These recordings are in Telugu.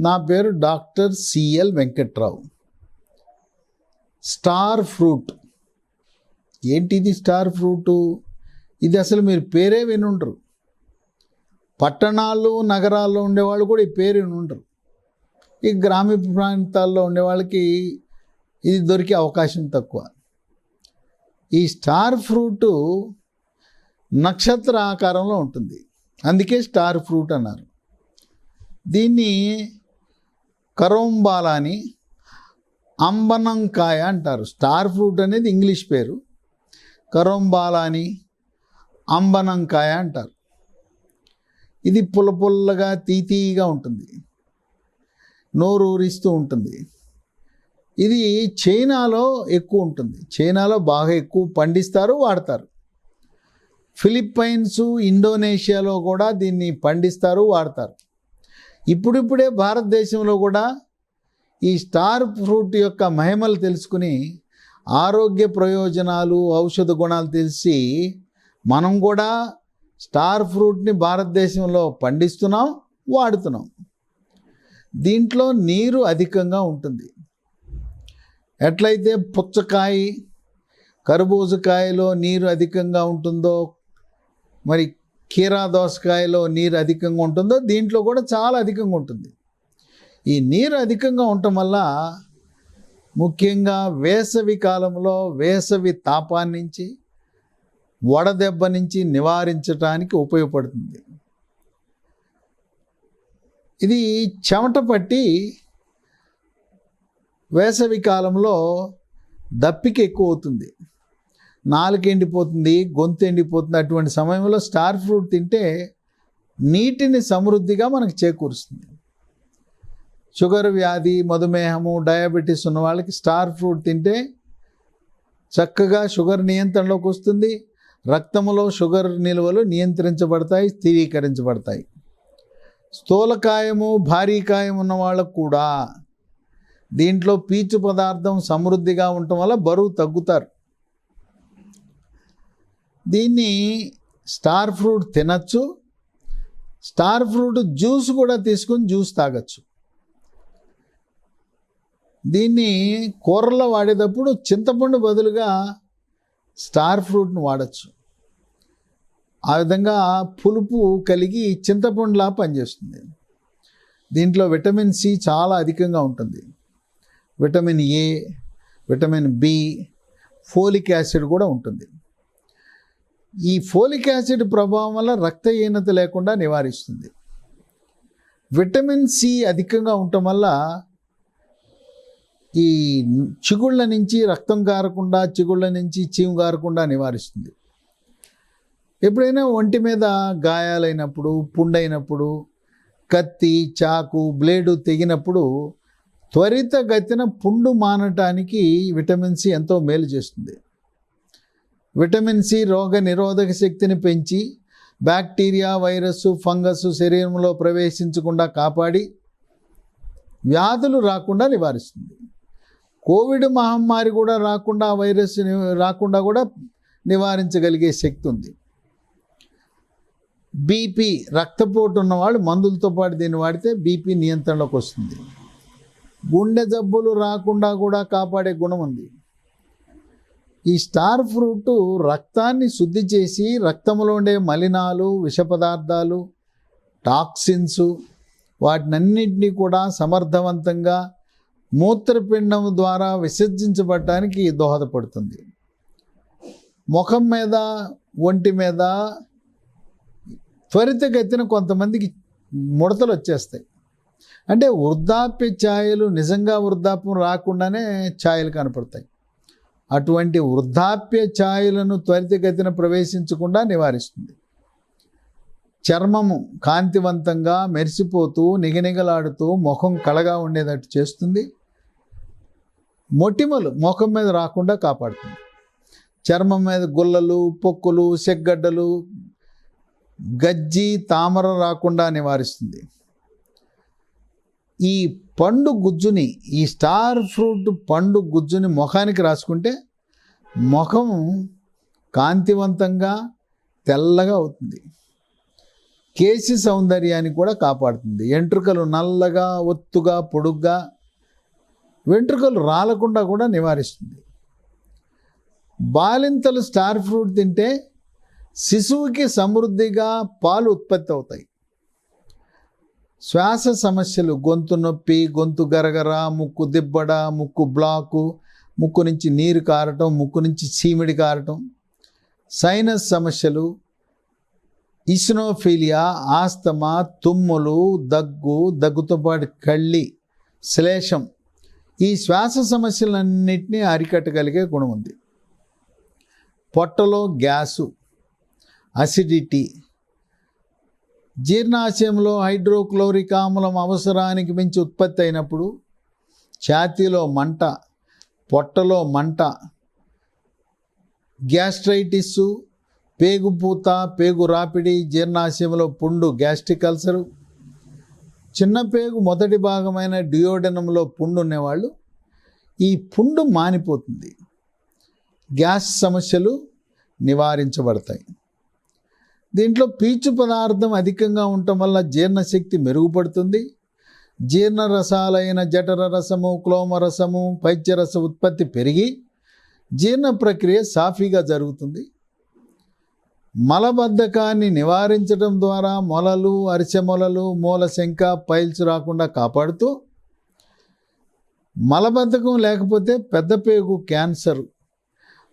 నా పేరు doctor CL Venkatrao. Star fruit. ఏంటిది స్టార్ ఫ్రూటు? ఇది అసలు మీరు పేరే వినుండరు. పట్టణాలు నగరాల్లో ఉండేవాళ్ళు కూడా ఈ పేరు వినుండరు. ఈ గ్రామీణ ప్రాంతాల్లో ఉండే వాళ్ళకి ఇది దొరికే అవకాశం తక్కువ. ఈ స్టార్ ఫ్రూటు నక్షత్ర ఆకారంలో ఉంటుంది. అందుకే స్టార్ ఫ్రూట్ అన్నారు. దీన్ని కరోంబాలా అని అంబనంకాయ అంటారు. స్టార్ ఫ్రూట్ అనేది ఇంగ్లీష్ పేరు. కరోంబాలా అని అంబనంకాయ అంటారు. ఇది పుల్ల పుల్లగా తీతీగా ఉంటుంది. నోరు ఊరిస్తూ ఉంటుంది. ఇది చైనాలో ఎక్కువ ఉంటుంది. చైనాలో బాగా ఎక్కువ పండిస్తారు వాడతారు. ఫిలిప్పైన్స్ ఇండోనేషియాలో కూడా దీన్ని పండిస్తారు వాడతారు. ఇప్పుడిప్పుడే భారతదేశంలో కూడా ఈ స్టార్ ఫ్రూట్ యొక్క మహిమలు తెలుసుకుని ఆరోగ్య ప్రయోజనాలు ఔషధ గుణాలు తెలిసి మనం కూడా స్టార్ ఫ్రూట్ని భారతదేశంలో పండిస్తున్నాం వాడుతున్నాం. దీంట్లో నీరు అధికంగా ఉంటుంది. ఎట్లయితే పుచ్చకాయ కర్బూజకాయలో నీరు అధికంగా ఉంటుందో మరి కీరా దోసకాయలో నీరు అధికంగా ఉంటుందో దీంట్లో కూడా చాలా అధికంగా ఉంటుంది. ఈ నీరు అధికంగా ఉండటం వల్ల ముఖ్యంగా వేసవి కాలంలో వేసవి తాపాన్ని నుంచి వడదెబ్బ నుంచి నివారించడానికి ఉపయోగపడుతుంది. ఇది చెమట పట్టి వేసవి కాలంలో దప్పిక ఎక్కువ అవుతుంది. నాలుక ఎండిపోతుంది గొంతు ఎండిపోతుంది అటువంటి సమయంలో స్టార్ ఫ్రూట్ తింటే నీటిని సమృద్ధిగా మనకు చేకూరుస్తుంది. షుగర్ వ్యాధి మధుమేహము డయాబెటీస్ ఉన్న వాళ్ళకి స్టార్ ఫ్రూట్ తింటే చక్కగా షుగర్ నియంత్రణలోకి వస్తుంది. రక్తంలో షుగర్ నిల్వలు నియంత్రించబడతాయి స్థిరీకరించబడతాయి. స్థూలకాయము భారీకాయం ఉన్న వాళ్ళకు కూడా దీంట్లో పీచు పదార్థం సమృద్ధిగా ఉండటం వల్ల బరువు తగ్గుతారు. దీన్ని స్టార్ ఫ్రూట్ తినచ్చు స్టార్ ఫ్రూట్ జ్యూస్ కూడా తీసుకుని జ్యూస్ తాగొచ్చు. దీన్ని కూరలో వాడేటప్పుడు చింతపండు బదులుగా స్టార్ ఫ్రూట్ను వాడచ్చు. ఆ విధంగా పులుపు కలిగి చింతపండులా పనిచేస్తుంది. దీంట్లో విటమిన్ సి చాలా అధికంగా ఉంటుంది. Vitamin A vitamin B folic acid కూడా ఉంటుంది. ఈ ఫోలిక్ యాసిడ్ ప్రభావం వల్ల రక్తహీనత లేకుండా నివారిస్తుంది. విటమిన్ సి అధికంగా ఉండటం వల్ల ఈ చిగుళ్ళ నుంచి రక్తం కారకుండా చిగుళ్ళ నుంచి చీము కారకుండా నివారిస్తుంది. ఎప్పుడైనా ఒంటి మీద గాయాలైనప్పుడు పుండైనప్పుడు కత్తి చాకు బ్లేడు తెగినప్పుడు త్వరితగతిన పుండు మానటానికి విటమిన్ సి ఎంతో మేలు చేస్తుంది. విటమిన్ సి రోగ నిరోధక శక్తిని పెంచి బ్యాక్టీరియా వైరస్ ఫంగస్ శరీరంలో ప్రవేశించకుండా కాపాడి వ్యాధులు రాకుండా నివారిస్తుంది. కోవిడ్ మహమ్మారి కూడా రాకుండా వైరస్ రాకుండా కూడా నివారించగలిగే శక్తి ఉంది. బీపీ రక్తపోటు ఉన్నవాళ్ళు మందులతో పాటు దీన్ని వాడితే బీపీ నియంత్రణలోకి వస్తుంది. గుండె జబ్బులు రాకుండా కూడా కాపాడే గుణం ఉంది. ఈ స్టార్ ఫ్రూట్ రక్తాన్ని శుద్ధి చేసి రక్తంలో ఉండే మలినాలు విష పదార్థాలు టాక్సిన్స్ వాటినన్నింటినీ కూడా సమర్థవంతంగా మూత్రపిండం ద్వారా విసర్జించబడటానికి దోహదపడుతుంది. ముఖం మీద ఒంటి మీద త్వరితగతిన కొంతమందికి ముడతలు వచ్చేస్తాయి. అంటే వృద్ధాప్య ఛాయలు నిజంగా వృద్ధాప్యం రాకుండానే ఛాయలు కనపడతాయి. అటువంటి వృద్ధాప్య ఛాయలను త్వరితగతిన ప్రవేశించకుండా నివారిస్తుంది. చర్మము కాంతివంతంగా మెరిసిపోతూ నిగనిగలాడుతూ ముఖం కళగా ఉండేటట్టు చేస్తుంది. మొటిమలు ముఖం మీద రాకుండా కాపాడుతుంది. చర్మం మీద గుల్లలు పొక్కులు సెగ్గడ్డలు గజ్జి తామర రాకుండా నివారిస్తుంది. ఈ పండు గుజ్జుని ఈ స్టార్ ఫ్రూట్ పండు గుజ్జుని ముఖానికి రాసుకుంటే ముఖం కాంతివంతంగా తెల్లగా అవుతుంది. కేసి సౌందర్యాన్ని కూడా కాపాడుతుంది. వెంట్రుకలు నల్లగా ఒత్తుగా పొడుగ్గా వెంట్రుకలు రాలకుండా కూడా నివారిస్తుంది. బాలింతలు స్టార్ ఫ్రూట్ తింటే శిశువుకి సమృద్ధిగా పాలు ఉత్పత్తి అవుతాయి. శ్వాస సమస్యలు గొంతు నొప్పి గొంతు గరగర ముక్కు దిబ్బడ ముక్కు బ్లాకు ముక్కు నుంచి నీరు కారటం ముక్కు నుంచి చీమిడి కారటం. సైనస్ సమస్యలు ఇస్నోఫీలియా ఆస్తమా తుమ్ములు దగ్గు దగ్గుతో పాటు కళ్ళి శ్లేషం. ఈ శ్వాస సమస్యలన్నింటినీ అరికట్టగలిగే గుణం ఉంది. పొట్టలో గ్యాసు అసిడిటీ జీర్ణాశయంలో హైడ్రోక్లోరిక్ ఆమ్లం అవసరానికి మించి ఉత్పత్తి అయినప్పుడు ఛాతీలో మంట పొట్టలో మంట గ్యాస్ట్రైటిస్ పేగుపూత పేగు రాపిడి జీర్ణాశయంలో పుండు గ్యాస్ట్రిక్ అల్సరు చిన్న పేగు మొదటి భాగమైన డియోడెనంలో పుండు ఉన్నవాళ్ళు ఈ పుండు మానిపోతుంది. గ్యాస్ సమస్యలు నివారించబడతాయి. దీంట్లో పీచు పదార్థం అధికంగా ఉండటం వల్ల జీర్ణశక్తి మెరుగుపడుతుంది. జీర్ణ రసాలైన జఠర రసము క్లోమ రసము పైత్యరస ఉత్పత్తి పెరిగి జీర్ణ ప్రక్రియ సాఫీగా జరుగుతుంది. మలబద్ధకాన్ని నివారించడం ద్వారా మొలలు అరిసె మొలలు మూలశంక పైల్స్ రాకుండా కాపాడుతూ మలబద్ధకం లేకపోతే పెద్ద పేగు క్యాన్సర్.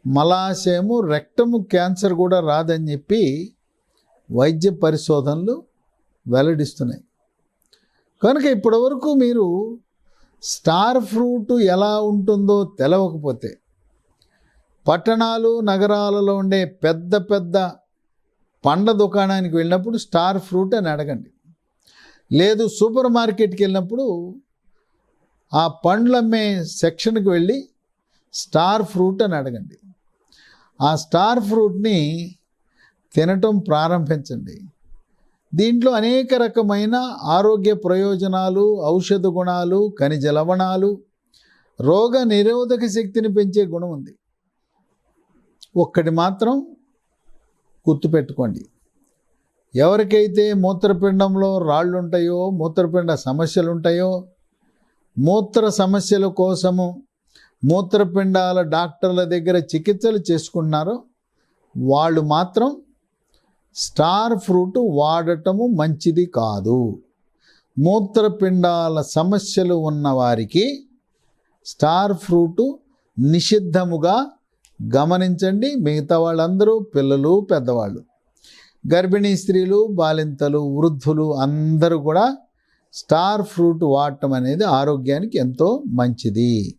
మలాశయము రెక్టము క్యాన్సర్ కూడా రాదని చెప్పి వైద్య పరిశోధనలు వెల్లడిస్తున్నాయి. కనుక ఇప్పటివరకు మీరు స్టార్ ఫ్రూట్ ఎలా ఉంటుందో తెలవకపోతే పట్టణాలు నగరాలలో ఉండే పెద్ద పెద్ద పండ్ల దుకాణానికి వెళ్ళినప్పుడు స్టార్ ఫ్రూట్ అని అడగండి. లేదు సూపర్ మార్కెట్కి వెళ్ళినప్పుడు ఆ పండ్లు అమ్మే సెక్షన్కి వెళ్ళి స్టార్ ఫ్రూట్ అని అడగండి. ఆ స్టార్ ఫ్రూట్ని తినటం ప్రారంభించండి. దీంట్లో అనేక రకమైన ఆరోగ్య ప్రయోజనాలు ఔషధ గుణాలు ఖనిజ లవణాలు రోగ నిరోధక శక్తిని పెంచే గుణం ఉంది. ఒక్కటి మాత్రం గుర్తుపెట్టుకోండి. ఎవరికైతే మూత్రపిండంలో రాళ్ళు ఉంటాయో మూత్రపిండ సమస్యలు ఉంటాయో మూత్ర సమస్యల కోసము మూత్రపిండాల డాక్టర్ల దగ్గర చికిత్సలు చేసుకుంటున్నారో వాళ్ళు మాత్రం స్టార్ ఫ్రూట్ వాడటము మంచిది కాదు. మూత్రపిండాల సమస్యలు ఉన్నవారికి స్టార్ ఫ్రూట్ నిషిద్ధముగా గమనించండి. మిగతా వాళ్ళందరూ పిల్లలు పెద్దవాళ్ళు. గర్భిణీ స్త్రీలు బాలింతలు వృద్ధులు అందరూ కూడా స్టార్ ఫ్రూట్ వాడటం అనేది ఆరోగ్యానికి ఎంతో మంచిది.